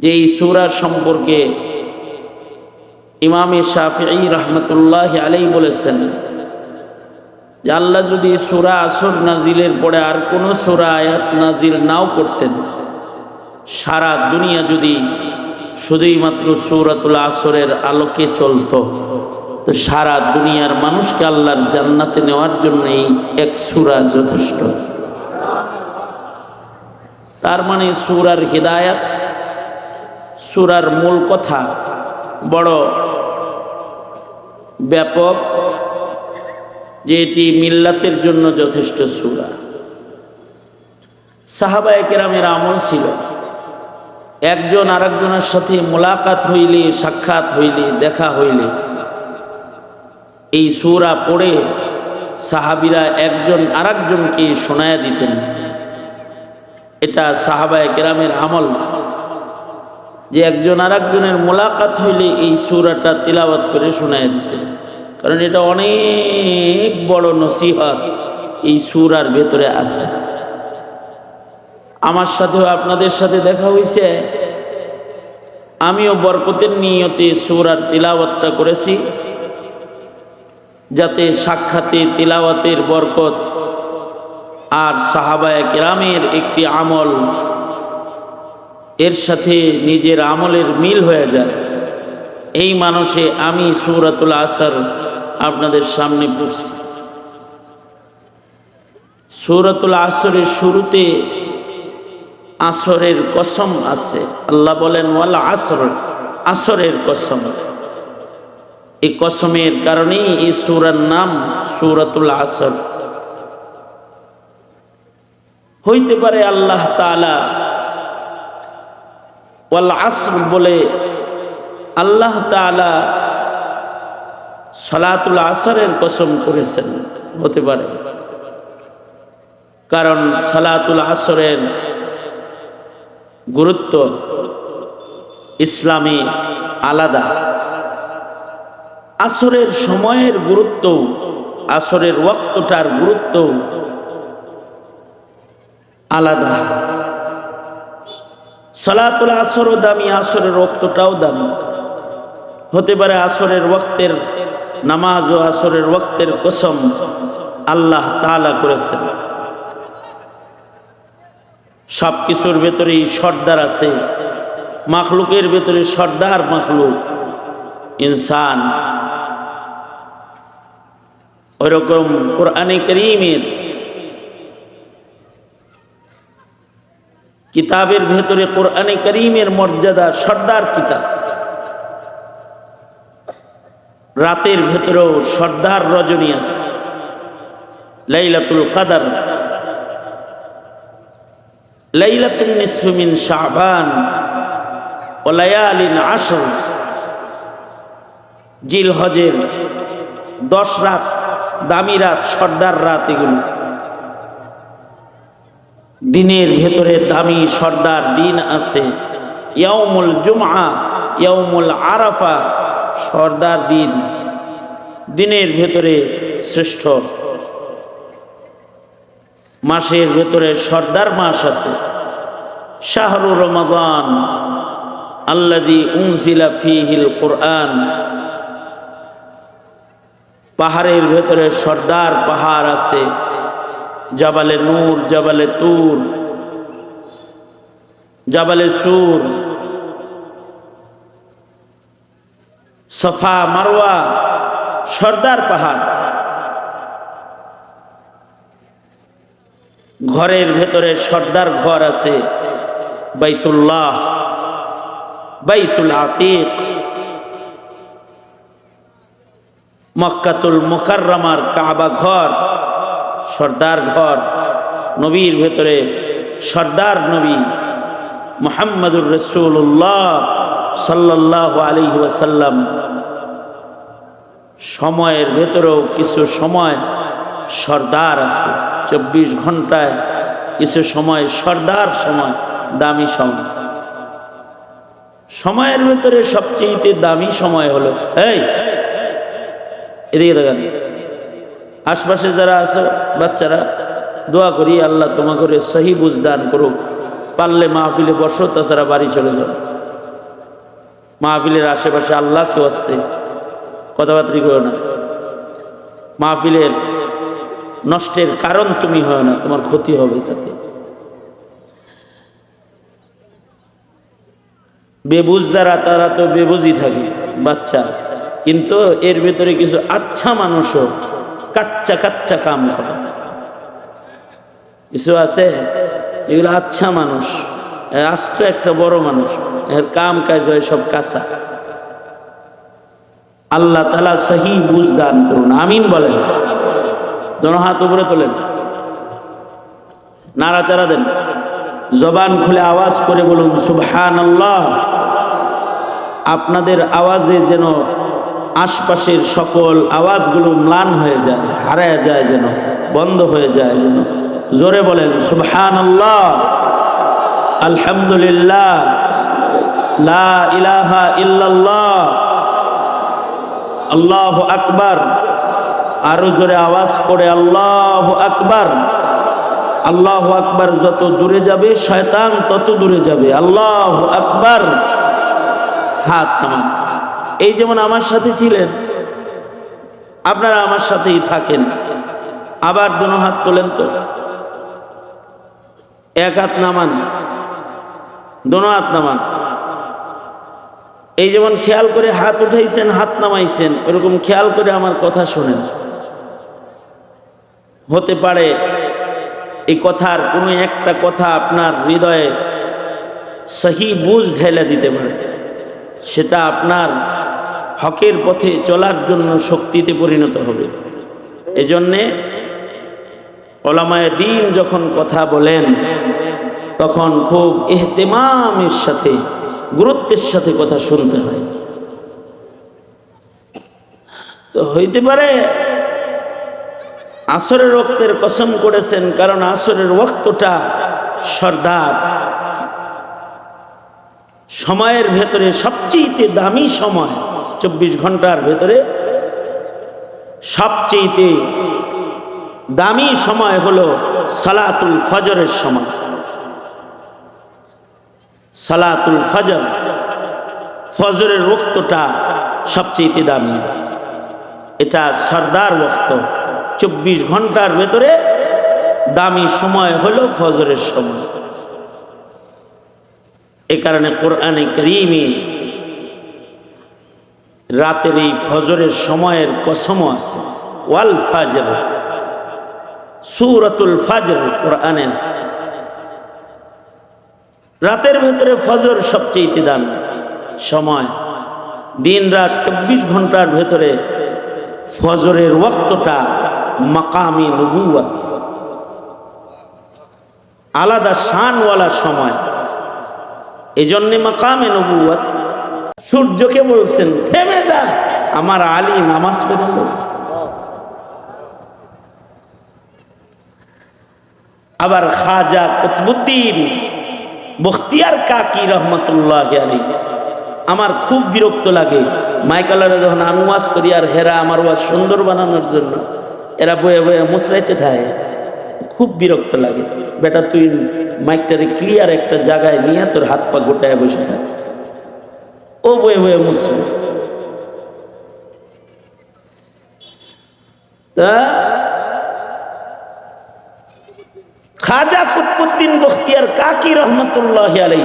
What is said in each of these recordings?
যে এই সুরার সম্পর্কে ইমামে শাফি রহমতুল্লাহ আলাই বলেছেন, যে আল্লাহ যদি সুরা আসর নাজিলের পরে আর কোনো সুরা আয়াত নাজিল নাও করতেন, সারা দুনিয়া যদি শুধুই মাত্র সুরাতুল আসরের আলোকে চলতো, তো সারা দুনিয়ার মানুষকে আল্লাহর জান্নাতে নেওয়ার জন্য এই এক সুরা যথেষ্ট। তার মানে সুরার হৃদায়াত সুরার মূল কথা বড় ব্যাপক যে এটি মিল্লাতের জন্য যথেষ্ট সুরা। সাহাবা একেরামের আমল ছিল। একজন আরেকজনের সাথে মোলাকাত হইলে, সাক্ষাৎ হইলে, দেখা হইলে এই সুরা পড়ে সাহাবিরা একজন আরেকজনকে শোনায়া দিতেন। এটা সাহাবায় কেরামের আমল। যে একজন আরেকজনের মোলাকাত হইলে এই সুরাটা তিলাবাত করে শোনায় দিতেন কারণ এটা অনেক বড় নসিহত এই সুরার ভেতরে আছে। আমার সাথেও আপনাদের সাথে দেখা হয়েছে আমিও বরকতের নিয়তে সুরার তিলাওয়াতটা করেছি। যাতে সাক্ষাতে তিলাওয়াতের বরকত আর সাহাবায় কেরামের একটি আমল এর সাথে নিজের আমলের মিল হয়ে যায়। এই মানুষে আমি সুরাতুল আসার আপনাদের সামনে পড়ছি। সুরাতুল আসরের শুরুতে আসরের কসম আছে। আল্লাহ বলেন, ওয়ালা আসর, আসরের কসম। এই কসমের কারণেই এই সুরার নাম সুরাতুল আসর। হইতে পারে আল্লাহ তালা আসর বলে আল্লাহ তালা সলাতুল আসরের কসম করেছেন, হতে পারে। কারণ সলাতুল আসরের গুরুত্ব ইসলামী আলাদা। আসরের সময়ের গুরুত্ব আসরের ওক্তটার গুরুত্ব আলাদা। সলাতুল আসরও দামি, আসরের রক্তটাও দামি। হতে পারে আসরের ওক্তের নামাজ ও আসরের ওক্তের কসম আল্লাহ তালা করেছেন। সব কিছুর ভেতরেই সর্দার আছে। মাখলুকের ভেতরে সর্দার মাখলুক। ইনসান। ওইরকম কোরআনে করিমের কিতাবের ভেতরে কোরআনে করিমের মর্যাদা সর্দার কিতাব। রাতের ভেতরেও সর্দার রজনী আছে। লাইলাতুল কাদার। লাইলাতুল নিসফিমিন শাহবান ও লায়ালিন আসর জিল হজের দশ রাত, দামি রাত, সর্দার রাত এগুলো। দিনের ভেতরে দামি সর্দার দিন আছে। ইয়াউমুল জুমা ইয়াউমুল আরাফা, সর্দার দিন। দিনের ভেতরে শ্রেষ্ঠ। মাসের ভেতরে সর্দার মাস আছে। শাহরু রমাদান আল্লাদি উনসিলা ফিহিল কোরআন। পাহাড়ের ভেতরে সর্দার পাহাড় আছে। জাবালে নূর, জাবালে তুর, জাবালে সুর, সফা, মারওয়া, সর্দার পাহাড়। ঘরের ভেতরে সর্দার ঘর আছে, বাইতুল্লাহ, বাইতুল আতিক। মক্কাতুল মোকাররমার কাবা ঘর। সর্দার ঘর, নবীর ভেতরে সর্দার নবী মোহাম্মদুর রসুল্লাহ সাল্লাহ আলী ওয়াসাল্লাম। সময়ের ভেতরেও কিছু সময় সর্দার আছে। চব্বিশ ঘন্টায় কিছু সময় সর্দার, সময় দামি সময়। সময়ের ভেতরে সবচেয়ে দামি সময় হলো, এই, এদিকে দেখেন। আশপাশে যারা আছে, বাচ্চারা, দোয়া করি আল্লাহ তোমাকে সহি বুঝ দান করুক। পারলে মাহফিলে বসো, তাছাড়া বাড়ি চলে যাও। মাহফিলের আশেপাশে আল্লাহ কেউ আসতে কথাবার্তি করো না। মাহফিলের নষ্টের কারণ তুমি হয় না, তোমার ক্ষতি হবে তাতে। বেবুজ যারা, তারা তো বেবুজি থাকে, বাচ্চা। কিন্তু এর ভেতরে কিছু আচ্ছা মানুষও। কাচ্চা কাচ্চা কাম করে। কিছু আছে? এগুলো আচ্ছা মানুষ। আস্ত একটা বড় মানুষ। এর কাম কাজ হয় সব কাঁচা। আল্লাহ তালা সহি বুঝ দান করুন। আমিন বলেন। হাত উপরে তোলেন। নাড়াচাড়া দেন। জবান খুলে আওয়াজ করে বলুন সুবহান আল্লাহ আপনাদের আওয়াজে যেন আশপাশের সকল আওয়াজগুলো ম্লান হয়ে যায়, হারায় যায় যেন, বন্ধ হয়ে যায় যেন। জোরে বলেন সুবহান আল্লাহ আলহামদুলিল্লাহ, লা ইলাহা ইল্লাল্লাহ, আল্লাহ আকবার। আরও জোরে আওয়াজ করে, আল্লাহ আকবার। আল্লাহ আকবার যত দূরে যাবে, শয়তান তত দূরে যাবে। আল্লাহ আকবার। হাত নামান। এই যেমন আমার সাথে ছিলেন, আপনারা আমার সাথেই থাকেন। আবার দুনো হাত তোলেন তো। এক হাত নামান, দোনো হাত নামান। এই যেমন খেয়াল করে হাত উঠাইছেন, হাত নামাইছেন, এরকম খেয়াল করে আমার কথা শোনেন। হতে পারে এই কথার কোনো একটা কথা আপনার হৃদয়ে সহি বুঝ ঢেলে দিতে পারে। সেটা আপনার হকের পথে চলার জন্য শক্তিতে পরিণত হবে। এজন্যে ওলামায় দিন যখন কথা বলেন, তখন খুব এহতেমামের সাথে, গুরুত্বের সাথে কথা শুনতে হয়। তো হইতে পারে, আসরের রক্তের কসম করেছেন কারণ আসরের রক্তটা সর্দার। সময়ের ভেতরে সবচেয়ে দামি সময় চব্বিশ ঘণ্টার ভেতরে সবচেয়ে দামি সময় হলো সালাতুল ফজরের সময়। সালাতুল ফজর, ফজরের রক্তটা সবচেয়ে দামি। এটা সর্দার রক্ত। চব্বিশ ঘণ্টার ভেতরে দামি সময় হলো ফজরের সময়। এ কারণে কোরআনে করিমে রাতের এই ফজরের সময়ের কসমও আছে। ওয়াল ফাজর, সুরতুল ফাজর কোরআনে আছে। রাতের ভেতরে ফজর সবচেয়ে দাম সময়। দিন রাত চব্বিশ ঘণ্টার ভেতরে ফজরের ওক্তটা মাকামি নবুয়াত আলাদা শানওয়ালা সময়। এজন্যে মাকামে নবুয়াত সূর্যকে বলছেন, থেমে যান আমার আলী নামাজ পড়ে আবার খাজা কুতবুদ্দিন, বখতিয়ার কাকি রহমতুল্লাহ আলী আমার খুব বিরক্ত লাগে। মাইকালারে যখন আমি ওয়াজ করি, আর হেরা আমার ওয়াজ সুন্দর বানানোর জন্য। এরা বয়ে বয়ে মুসরাইতে থাকে। খুব বিরক্ত লাগে। বেটা, তুই মাইকটারে ক্লিয়ার একটা জায়গায় নিয়ে তোর হাত পা গোটায় বসে থাক। ও বয়ে বয়ে তা খাজা কুতবুদ্দিন বখতিয়ার কাকি রহমতুল্লাহ আলাই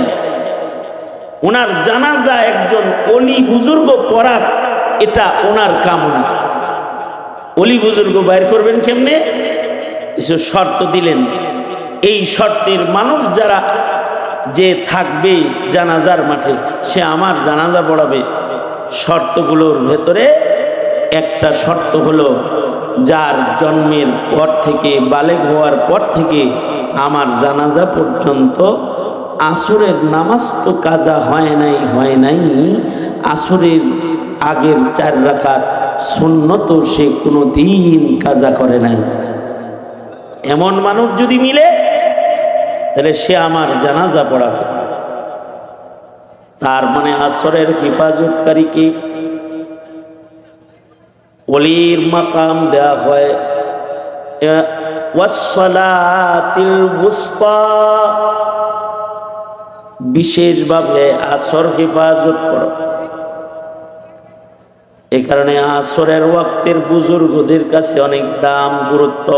ওনার জানাজা একজন অলি বুজুর্গ পড়ার এটা ওনার কামনা অলি বুজুর্গ বাইর করবেন কেমনে? কিছু শর্ত দিলেন। এই শর্তের মানুষ যারা যে থাকবে জানাজার মাঠে, সে আমার জানাজা পড়াবে। শর্তগুলোর ভেতরে একটা শর্ত হলো, যার জন্মের পর থেকে বালেক হওয়ার পর থেকে আমার জানাজা পর্যন্ত আসরের নামাজ তো কাজা হয় নাই হয় নাই। আসরের আগের চার রাখাত সুন্নত সে কোনো দিন কাজা করে নাই। এমন মানুষ যদি মিলে তাহলে সে আমার জানাজা পড়াবে তার মানে আসরের হেফাজতকারীকে অলির মাকাম দেয়া হয় বিশেষভাবে আসর হেফাজত করো। এই কারণে আসরের ওয়াক্তের বুজুর্গদের কাছে অনেক দাম, গুরুত্ব।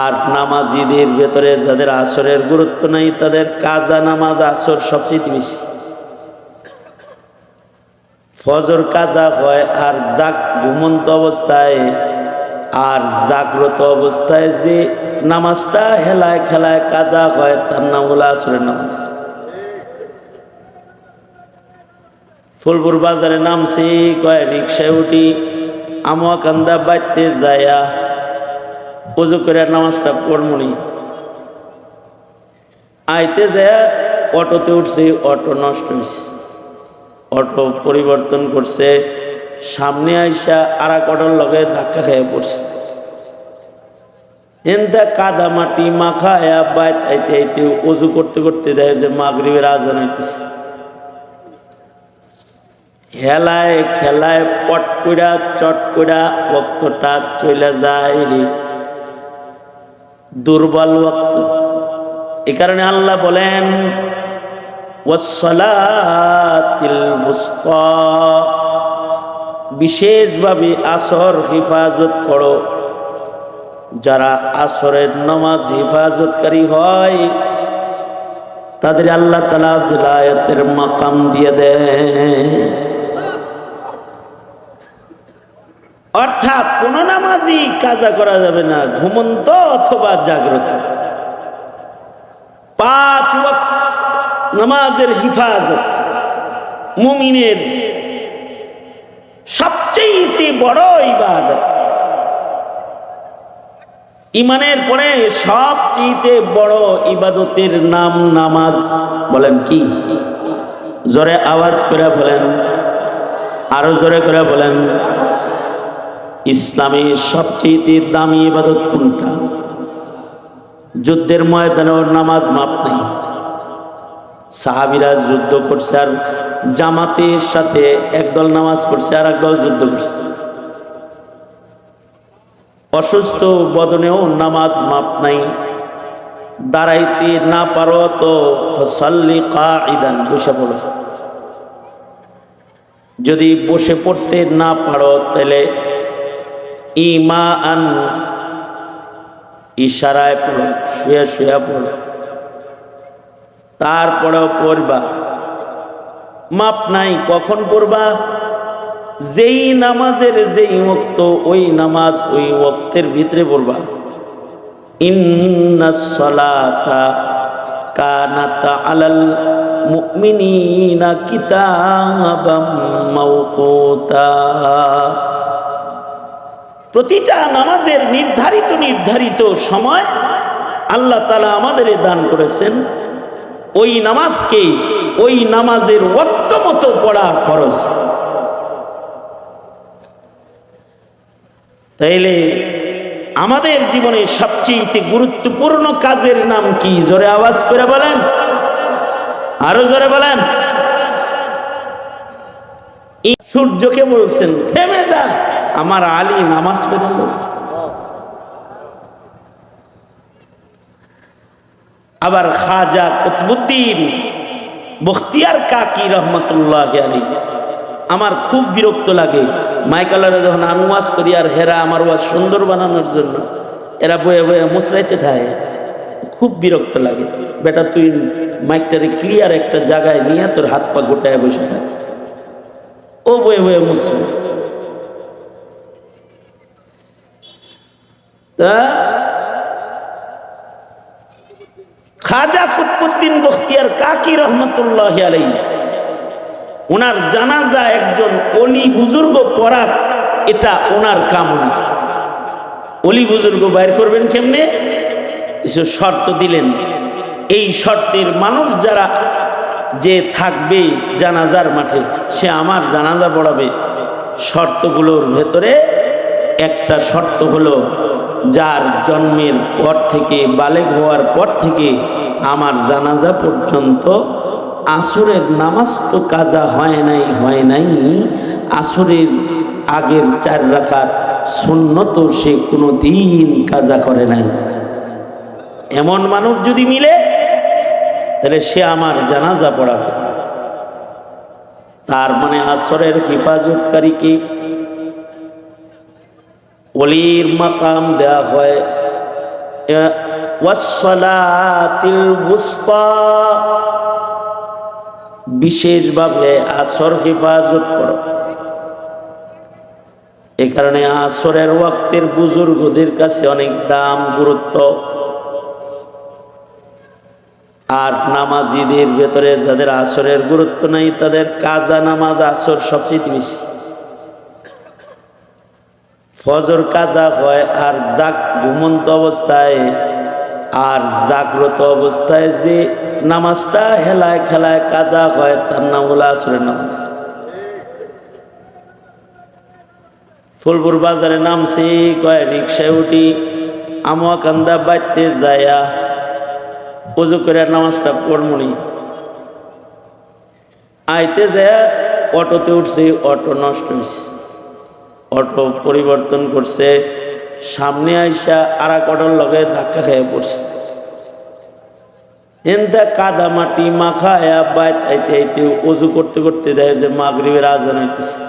আর নামাজিদের ভেতরে যাদের আসরের গুরুত্ব নাই, তাদের কাজা, নামাজ, আসর সবচেয়ে বেশি। ফজর কাজা হয় আর জাগ ঘুমন্ত অবস্থায়, আর জাগ্রত অবস্থায় যে নামাজটা হেলায় খেলায় কাজা হয়, তার নাম হলো আসরের নামাজ। ফুলপুর বাজারে নামছি কয়, রিক্সায় উঠি আমুয়াকান্দা বাইতে যায়া পুজো করে নামাজটা পড়মনি আইতে যায় অটোতে উঠছি, অটো নষ্ট হয়েছে অটো পরিবর্তন করছে, সামনে আইসা আর এক অটোর লগে ধাক্কা খেয়ে পড়ছে। এনটা কাদা মাটি মাখা বাইত আইতে আইতে উজু করতে করতে দেয় যে মাগরিবের আজান হইতেছে। হেলায় খেলায় পট কইরা, চট কইরা বক্তটা চলে যায় দুর্বল ওয়াক্ত। এ কারণে আল্লাহ বলেন বিশেষভাবে আসর হেফাজত করো। যারা আসরের নামাজ হেফাজতকারী হয়, তাদের আল্লাহ তালা বিলায়তের মাকাম দিয়ে দেয় অর্থাৎ কোন নামাজই কাজা করা যাবে না, ঘুমন্ত অথবা জাগ্রত। পাঁচ নামাজের হিফাজত মুমিনের সবচেয়ে বড় ইবাদত। ইমানের পরে সবচেয়ে বড় ইবাদতের নাম নামাজ, বলেন কি? জোরে আওয়াজ করে বলেন, আরও জোরে করে বলেন ইসলামে সবচেয়ে দামি ইবাদত কোনটা? যুদ্ধের ময়দানে ওর নামাজ মাপ নেই। সাহাবিরা যুদ্ধ করছে আর জামাতের সাথে একদল নামাজ পড়ছে আর একদল যুদ্ধ করছে। অসুস্থ বদনেও নামাজ মাপ নাই। দাঁড়াইতে না পারো তো ফসল্লি কাইদান বসে পড়ো। যদি বসে পড়তে না পারো, তাহলে ইমা আন ইশারায় পড়ো, শুয়ে শুয়ে পড়ো। তারপরেও পড়বা। মাপ নাই, কখন পড়বা? যেই নামাজের যেই ওক্ত, ওই নামাজ ওই ওক্তের ভিতরে পড়বা। ইন্নাসলাতা কানাতা আলাল মুমিনিনা কিতাবাম মাওকুতা। প্রতিটা নামাজের নির্ধারিত নির্ধারিত সময় আল্লাহ তালা আমাদের দান করেছেন। ওই নামাজকে ওই নামাজের ওক্ত মতো পড়া ফরজ। তাইলে আমাদের জীবনে সবচেয়ে গুরুত্বপূর্ণ কাজের নাম কি? জোরে আওয়াজ করে বলেন। আরও জোরে বলেন। সূর্যকে বলছেন, থেমে যান। আমার আলী নামাজ পড়ে আবার খাজা কুতবুদ্দিন, বখতিয়ার কাকি রহমতুল্লাহ আলী আমার খুব বিরক্ত লাগে। মাইকালারে যখন আমি ওয়াজ করি, আর হেরা আমার ওয়াজ সুন্দর বানানোর জন্য, এরা বয়ে বয়ে মুসরাইতে থাকে। খুব বিরক্ত লাগে। বেটা, তুই মাইকটারে ক্লিয়ার একটা জায়গায় নিয়ে তোর হাত পা গোটায় বসে থাক। ও বয়ে বয়ে মুসরাই তা খাজা কুতবুদ্দিন বখতিয়ার কাকি রহমতুল্লাহ আলাই ওনার জানাজা একজন অলি বুজুর্গ পড়ার এটা ওনার কামনা অলি বুজুর্গ বাইর করবেন কেমনে? কিছু শর্ত দিলেন। এই শর্তের মানুষ যারা যে থাকবে জানাজার মাঠে, সে আমার জানাজা পড়াবে। শর্তগুলোর ভেতরে একটা শর্ত হলো যার জন্মের পর থেকে বালেক হওয়ার পর থেকে আমার জানাজা পর্যন্ত আসরের নামাজ তো কাজা হয় নাই হয় নাই। আসরের আগের চার রাখাত সুন্নত সে কোনো দিন কাজা করে নাই। এমন মানুষ যদি মিলে, তাহলে সে আমার জানাজা পড়াবে। তার মানে আসরের হেফাজতকারী কি অলির মাকাম দেয়া হয়। বিশেষভাবে আসর হেফাজত করো। এ কারণে আসরের ওয়াক্তের বুজুর্গদের কাছে অনেক দাম, গুরুত্ব। আর নামাজিদের ভেতরে যাদের আসরের গুরুত্ব নাই, তাদের কাজা নামাজ আসর সবচেয়ে বেশি। ফজর কাজা হয় আর জাগ ঘুমন্ত অবস্থায়, আর জাগ্রত অবস্থায় যে নামাজটা হেলায় খেলায় কাজা হয়, তার নাম হলো আসরের নামাজ। ফুলপুর বাজারে নামছি, কয় রিক্সায় উঠি আমুয়াকান্দা বাইতে যায়া, উজু করে নামাজটা পড়মুনি আইতে যায় অটোতে উঠছি, অটো নষ্ট হয়েছে অটো পরিবর্তন করছে। সামনে আইসা আর এক অটোর লগে ধাক্কা খেয়ে পড়ছে। এনতা কাদা মাটি মাখায়া বাইত আইতে আইতে উজু করতে করতে দেয় যে মাগরিবের আজান হইতেছে।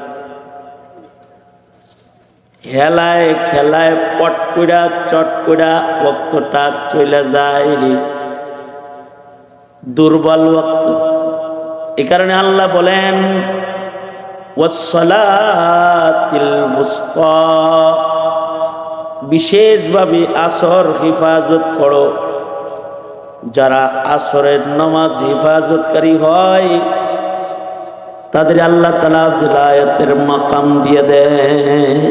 হেলায় খেলায় পট কইরা, চট কইরা বক্তটা চলে যায় দুর্বল ওয়াক্ত এ কারণে আল্লাহ বলেন বিশেষভাবে আসর হেফাজত করো। যারা আসরের নামাজ হেফাজতকারী হয়, তাদের আল্লাহ তালা বিলায়তের মাকাম দিয়ে দেয়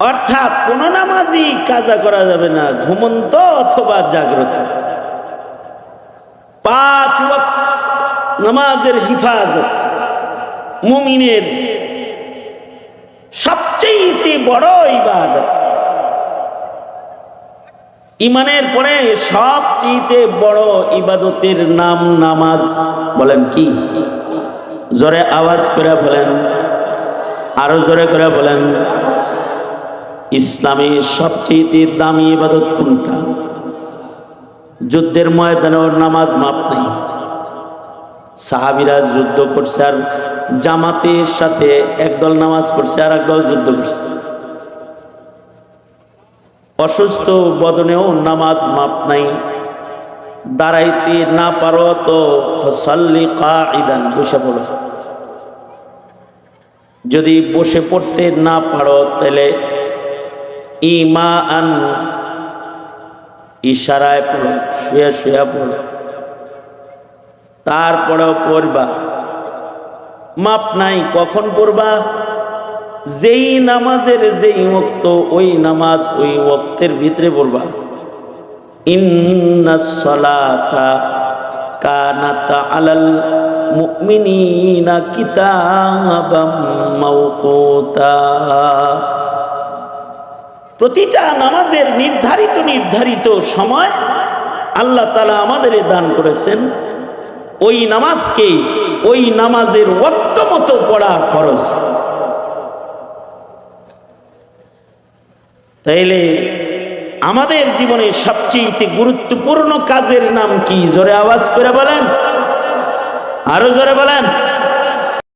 অর্থাৎ কোন নামাজই কাজা করা যাবে না, ঘুমন্ত অথবা জাগ্রত। পাঁচ নামাজের হিফাজত, মুমিনের সবচেয়ে বড় ইবাদত। ইমানের পরে সবচেয়ে বড় ইবাদতের নাম নামাজ, বলেন কি? জোরে আওয়াজ করে বলেন, আরও জোরে করে বলেন ইসলামে সবচেয়ে দামি ইবাদত কোনটা? যুদ্ধের ময়দানে ওর নামাজ মাপ নেই। সাহাবিরা যুদ্ধ করছে আর জামাতের সাথে একদল নামাজ পড়ছে আর একদল যুদ্ধ করছে। অসুস্থ বদনেও নামাজ মাপ নাই। দাঁড়াইতে না পারো তো ফসল্লি কাইদান বসে পড়ো। যদি বসে পড়তে না পারো তাহলে ইমা আন ইশারায় পড়ো, শুয়ে শুয়ে পড়ো। তারপরেও পড়বা। মাপ নাই, কখন পড়বা? যেই নামাজের যেই ওক্ত, ওই নামাজ ওই ওক্তের ভিতরে পড়বা। কিতাবাম প্রতিটা নামাজের নির্ধারিত নির্ধারিত সময় আল্লাহ তালা আমাদের দান করেছেন। ওই নামাজকে ওই নামাজের ওক্ত মতো পড়া ফরজ। তাইলে আমাদের জীবনে সবচেয়ে গুরুত্বপূর্ণ কাজের নাম কি? জোরে আওয়াজ করে বলেন। আরও জোরে বলেন।